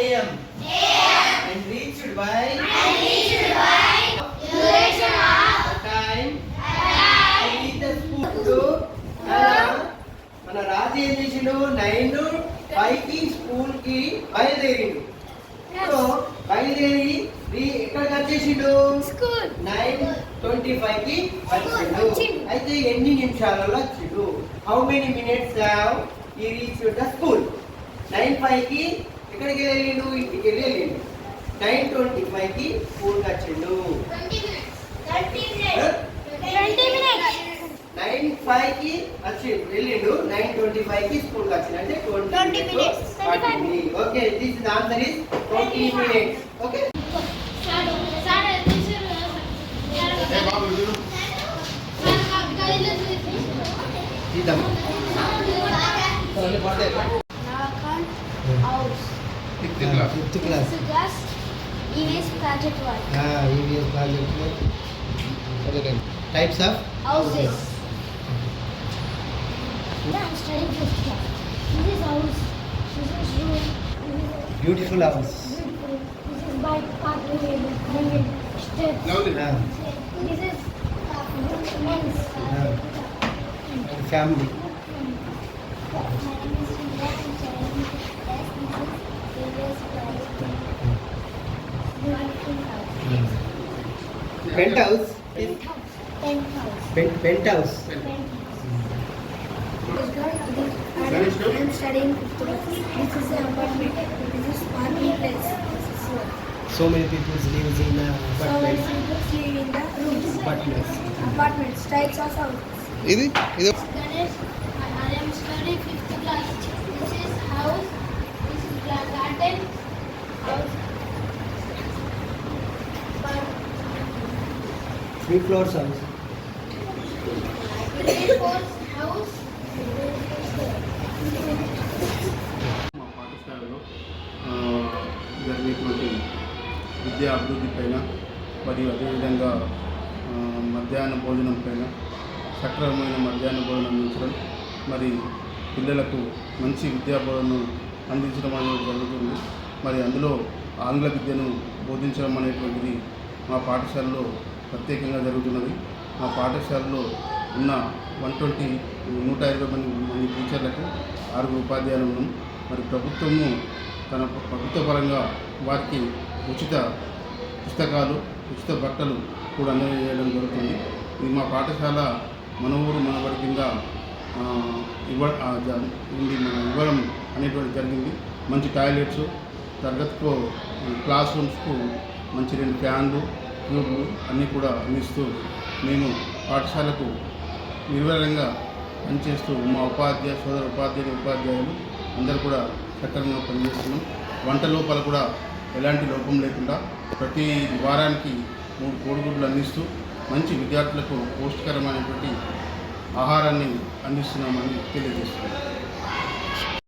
AM. And reached by time. Reach the school. మన రాజు ఏం చేసిండు? నైన్ ఫైవ్కి స్కూల్కి బయలుదేరిండు. సో బయలుదేరి వచ్చేసిండు? School. నైన్ ట్వంటీ ఫైవ్కి వచ్చిండు వచ్చిండు. అయితే ఎన్ని నిమిషాలలో వచ్చిండు? How many minutes have he reach the school nine ఫైవ్కి ఎక్కడికి వెళ్ళిండు ఇంటికి వెళ్ళి వెళ్ళిండు నైన్ ట్వంటీ ఫైవ్కి స్కూల్కి వచ్చిండు. నైన్ ఫైవ్కి వచ్చి వెళ్ళిండు నైన్ ట్వంటీ ఫైవ్కి స్కూల్కి వచ్చిండు అంటే 20 ట్వంటీ. పట్టింది okay this the answer is twenty minutes okay ఇద్దాం Fifth class fifth class EVS project one. EVS ప్రాజెక్ట్లో types of Houses. Yeah, I'm studying fifth class. This is house. This is room. This is beautiful house beautiful. This is bike parking Is parking place. This is one. So many peoples lives in So many people live in the rooms. Apartments Apartments. Types of houses. ఇది ఇది Ganesh, three floors house Three floors house. మా పాఠశాలలో ఆ, జరిగేటువంటి విద్యా అభివృద్ధి పైన మరియు అదేవిధంగా మధ్యాహ్న భోజనం పైన సక్రమమైన మధ్యాహ్న భోజనం అందించడం మరి పిల్లలకు మంచి విద్యా బోధనను అందించడం అనేది జరుగుతుంది మరి అందులో ఆంగ్ల విద్యను బోధించడం అనేటువంటిది మా పాఠశాలలో ప్రత్యేకంగా జరుగుతున్నది. మా పాఠశాలలో ఉన్న వన్ ట్వంటీ నూట ఇరవై మంది మంది టీచర్లకు ఆరుగురు ఉపాధ్యాయులు ఉన్నాం. మరి ప్రభుత్వము తన ప్రభుత్వ పరంగా వారికి ఉచిత పుస్తకాలు ఉచిత బట్టలు కూడా అందజేయడం జరుగుతుంది. ఇది మా పాఠశాల మన ఊరు మనబడి కింద ఇవ్వ ఆ, ఉంది మన ఇవ్వడం అనేటువంటి జరిగింది. మంచి టాయిలెట్స్ తరగతిలో క్లాస్ రూమ్స్కు మంచి రెండు ఫ్యాన్లు ట్యూబ్లు అన్నీ కూడా అందిస్తూ మేము పాఠశాలకు నిర్వహంగా పనిచేస్తూ మా ఉపాధ్యాయ సోదర ఉపాధ్యాయులు ఉపాధ్యాయులు అందరూ కూడా సక్రమంగా పనిచేస్తున్నాం. వంట లోపల కూడా ఎలాంటి లోపం లేకుండా ప్రతి వారానికి మూడు కోడిగుడ్లు అందిస్తూ మంచి విద్యార్థులకు పౌష్టికరమైనటువంటి ఆహారాన్ని అందిస్తున్నామని తెలియజేస్తున్నాం.